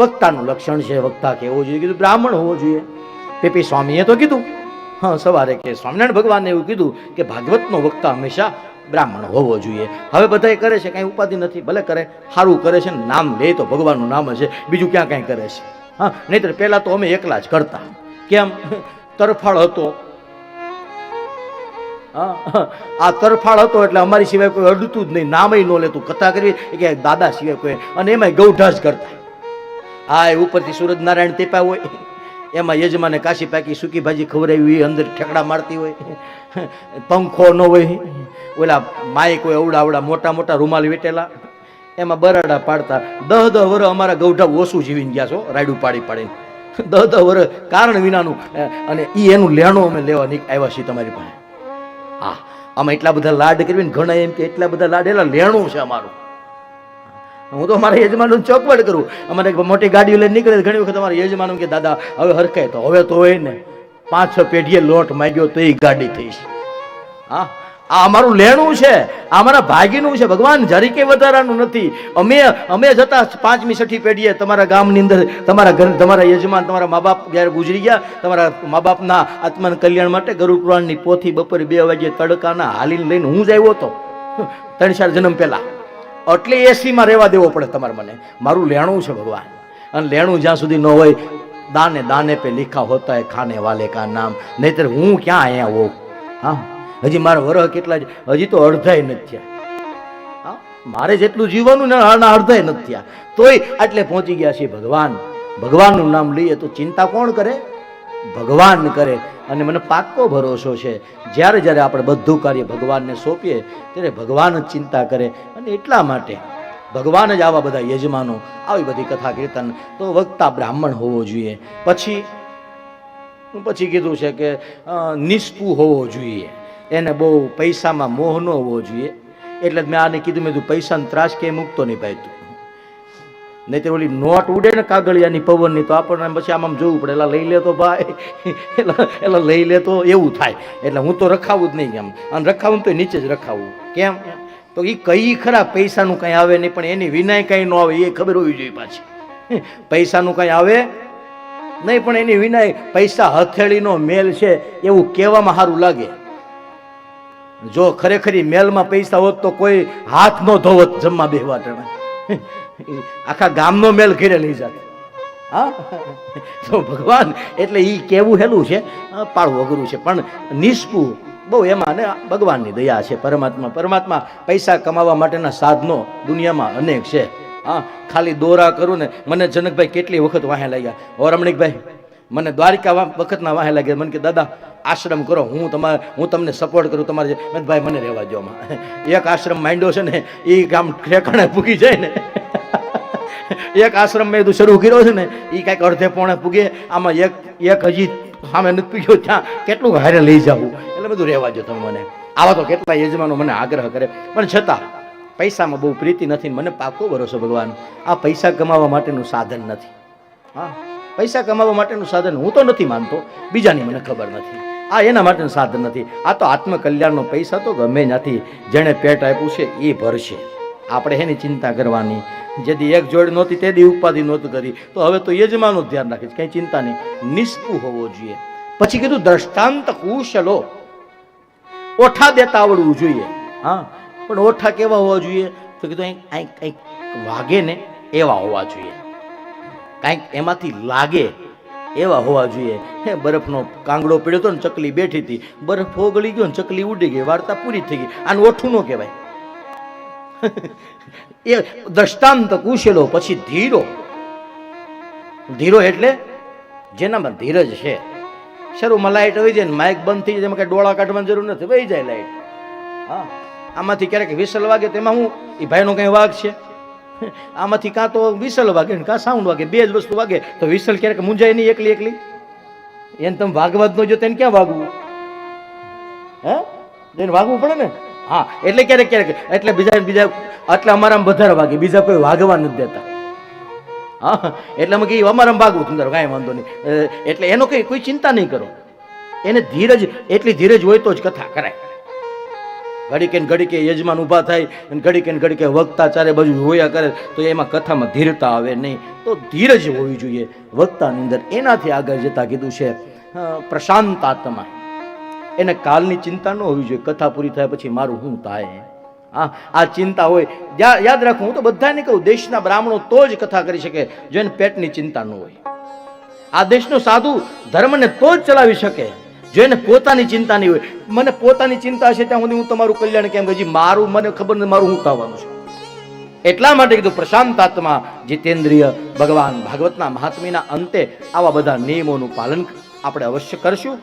વક્તાનું લક્ષણ છે, વક્તા કેવો જોઈએ, કીધું બ્રાહ્મણ હોવો જોઈએ. પેપી સ્વામીએ તો કીધું, હા, સવારે કે સ્વામિનારાયણ ભગવાને એવું કીધું કે ભાગવતનો વક્તા હંમેશા બ્રાહ્મણ હોવો જોઈએ. હવે બધાય કરે છે, કાંઈ ઉપાધિ નથી, ભલે કરે, સારું કરે છે, નામ લે તો ભગવાનનું નામ હશે, બીજું ક્યાં કાંઈ કરે છે? હા, નહીંતર પહેલાં તો અમે એકલા જ કરતા. કેમ? તરફાળ હતો. આ તરફાળ હતો એટલે અમારી સિવાય કોઈ અડતું જ નહીં, નામય ન લેતું. કથા કરવી કે દાદા સિવાય કોઈ, અને એમાંય ગૌઢા જ કરતા. હા, એ ઉપરથી સૂરજનારાયણ તેપા હોય. એમાં યજમાને કાશી પાકી સૂકી ભાજી ખવડાવી હોય, અંદર ઠેકડા મારતી હોય. પંખો ન હોય. ઓલા માઇક હોય અવડા અવડા મોટા મોટા રૂમાલ વેટેલા. એમાં બરાડા પાડતા. દહ દહ વર અમારા ગૌઢા ઓછું જીવીને ગયા છો, રાયડું પાડી પાડીને. દહ દહ વર કારણ વિનાનું અને એ એનું લેણું અમે લેવા આવ્યા છીએ તમારી પાસે. હા અમે એટલા બધા લાડ કરીને ઘણા એમ કે એટલા બધા લાડ, એલા લેણું છે અમારું. હું તો મારા યજમાનનું ચોકવડ કરું. અમારે મોટી ગાડીઓ લઈને નીકળે ઘણી વખત અમારા યજમાન કે, દાદા, હવે હરકાય તો, હવે તો હોય ને. પાંચ છ પેઢીએ લોટ માગ્યો તો એ ગાડી થઈ હા, આ અમારું લેણું છે. આ અમારા ભાગીનું છે. ભગવાન જરી કે વધારાનું નથી. અમે અમે જતા પાંચમી, છઠ્ઠી પેઢીએ. તમારા ગામની અંદર તમારા ઘર, તમારા યજમાન, તમારા મા બાપ જ્યારે ગુજરી ગયા. તમારા મા બાપના આત્માના કલ્યાણ માટે ગરુડ પુરાણની પોથી બપોરે બે વાગ્યે તડકાના હાલીને લઈને હું જ આવ્યો હતો. ત્રણ ચાર જન્મ પહેલા. એટલે એસીમાં રહેવા દેવો પડે તમારે મને. મારું લેણું છે ભગવાન. અને લેણું જ્યાં સુધી ન હોય, દાને દાને પે લીખા હોતા હે, ખાને વાલે કા નામ. નહીતર હું ક્યાં અહીંયા હોઉં? હા? હજી મારા વરહ કેટલા છે હજી તો અડધાય નથી થયા. હા? મારે જેટલું જીવવાનું ને અડધાય નથી થયા. તોય આટલે પહોંચી ગયા છે ભગવાન. ભગવાનનું નામ લઈએ તો ચિંતા કોણ કરે? ભગવાન કરે અને મને પાક્કો ભરોસો છે. જ્યારે જ્યારે આપણે બધું કાર્ય ભગવાનને સોંપીએ, ત્યારે ભગવાન જ ચિંતા કરે અને એટલા માટે ભગવાન જ આવા બધા યજમાનો, આવી બધી કથા કીર્તન તો વક્તા બ્રાહ્મણ હોવો જોઈએ. પછી પછી કીધું છે કે નિષ્ફુ હોવો જોઈએ. એને બહુ પૈસામાં મોહ ન હોવો જોઈએ. એટલે મેં આને કીધું, મેં કીધું, પૈસાનો ત્રાસ કે મૂકતો નહીં ભાઈ તું. નહીં તો ઓલી નોટ ઉડે ને કાગળિયાની પવનની, તો આપણને પછી આમ જોવું પડે. એલા લઈ લે તો ભાઈ. એલા એલા લઈ લે તો એવું થાય. એટલે હું તો રખાવું જ નહીં એમ. અને રખાવું તો નીચે જ રખાવું. કેમ? તો એ કઈ ખરા પૈસાનું કંઈ આવે નહીં, પણ એની વિનાય કંઈ ન આવે, એ ખબર હોવી જોઈએ પાછી. પૈસાનું કંઈ આવે નહીં, પણ એની વિનાય પૈસા હથેળીનો મેલ છે, એવું કહેવામાં સારું લાગે. જો ખરેખર મેલમાં પૈસા હોત તો કોઈ હાથ નો ધોવત જમવા બેહવા ટાણે. આખા ગામનો મેલ ઘેરે લઈ જાત. હા? તો ભગવાન, એટલે એ કેવું હેલું છે? આ પાળવું અઘરું છે. પણ નિષ્પુ, બહુ એમાં ને ભગવાનની દયા છે. પરમાત્મા પરમાત્મા પૈસા કમાવા માટેના સાધનો દુનિયામાં અનેક છે. હા, ખાલી દોરા કરું ને, મને જનકભાઈ કેટલી વખત વાહે લાગ્યા. ઓ રમણીકભાઈ મને દ્વારિકા વખતના વાહે લાગે મને કે, દાદા, આશ્રમ કરો. હું તમારે હું તમને સપોર્ટ કરું તમારે ભાઈ, મને રહેવા આમાં. એક આશ્રમ માંડ્યો છે ને એ કામ ઠેકાણે પૂગી જાય ને. એક આશ્રમ મેં તું શરૂ કર્યો છે ને એ કાંઈક અડધે પોણે પૂગે. આમાં એક એક હજી સામે નથી પૂગ્યો. ત્યાં કેટલું હારે લઈ જવું? એટલે બધું રહેવા દો તમે મને. આવા તો કેટલા યજમાનો મને આગ્રહ કરે. પણ છતાં, પૈસામાં બહુ પ્રીતિ નથી મને પાકો ભરોસો ભગવાન. આ પૈસા કમાવા માટેનું સાધન નથી. હા. પૈસા કમાવા માટેનું સાધન હું તો નથી માનતો. બીજાની મને ખબર નથી. આ એના માટેનું સાધન નથી. આ તો આત્મકલ્યાણનો પૈસા તો ગમે નથી જેણે પેટ આપ્યું છે એ ભરશે. આપણે એની ચિંતા કરવાની. જેથી એક જોડ નહોતી તે દી ઉપાધિ નહોતી કરી. તો હવે તો યજમાનનું ધ્યાન રાખીશ કંઈ ચિંતા નહીં. નિષ્પુ હોવો જોઈએ. પછી કીધું દ્રષ્ટાંત કુશલો. ઓઠા દેતા આવડવું જોઈએ. હા. પણ ઓઠા કેવા હોવા જોઈએ? તો કીધું અહીં અહીં કંઈક વાગે ને એવા હોવા જોઈએ. કાંઈક એમાંથી લાગે એવા હોવા જોઈએ. હે, બરફનો કાંગડો પડ્યો હતો ને ચકલી બેઠી હતી. બરફ ઓગળી ગયો ને ચકલી ઉડી ગઈ. વાર્તા પૂરી થઈ ગઈ. આને ઓઠું ન કહેવાય. એ દ્રષ્ટાંત કુશેલો, પછી ધીરો. ધીરો એટલે જેનામાં ધીરજ છે. શરૂમાં લાઇટ હોય જાય ને માઇક બંધ થઈ જાય, એમાં કાંઈ ડોળા કાઢવાની જરૂર નથી. વહી જાય લાઇટ હા, આમાંથી ક્યારેક વિસલ વાગે તેમાં હું એ ભાઈનો કંઈ વાઘ છે? આમાંથી કાં તો વિસલ વાગે કાં સાઉન્ડ વાગે, બે જ વસ્તુ વાગે. તો વિસલ ક્યારેક મૂંઝાય નહીં એકલી એકલી? એને તમે વાગવા જ ન જો તેને ક્યાં વાગવું હે? એને વાગવું પડે ને? હા, એટલે ક્યારેક ક્યારેક, એટલે બીજા બીજા, એટલે અમારામાં વધારે વાગે. બીજા કોઈ વાગવા નથી દેતા. હા, એટલે અમે કહીએ, અમારામાં વાગવું સુંદર કાંઈ વાંધો નહીં. એટલે એનો કંઈ, કોઈ ચિંતા નહીં કરો. એને ધીરજ, એટલી ધીરજ હોય તો જ કથા કરાય. ઘડીકે ને ઘડીકે યજમાન ઊભા થાય અને ઘડીકે ને ઘડીકે વક્તા ચારે બાજુ જોયા કરે તો એમાં કથામાં ધીરતા આવે નહીં. તો ધીરજ હોવી જોઈએ. વક્તાની અંદર એનાથી આગળ જતા કીધું છે પ્રશાંત આત્મા. એને કાલની ચિંતા ન હોવી જોઈએ. કથા પૂરી થાય પછી મારું શું થાય? હા, આ ચિંતા હોય. યાદ રાખો, હું તો બધાને કહું, દેશના બ્રાહ્મણો તો જ કથા કરી શકે, જો એને પેટની ચિંતા ન હોય. આ દેશનો સાધુ ધર્મને તો જ ચલાવી શકે. જેને પોતાની ચિંતા નહીં હોય. મને પોતાની ચિંતા છે ત્યાં સુધી હું તમારું કલ્યાણ કેમ કે મારું મને ખબર નથી, મારું હું થવાનું છે. એટલા માટે કીધું, પ્રશાંત આત્મા, જીતેન્દ્રિય, ભગવાન, ભાગવતના મહાત્મીના અંતે આવા બધા નિયમોનું પાલન આપણે અવશ્ય કરશું.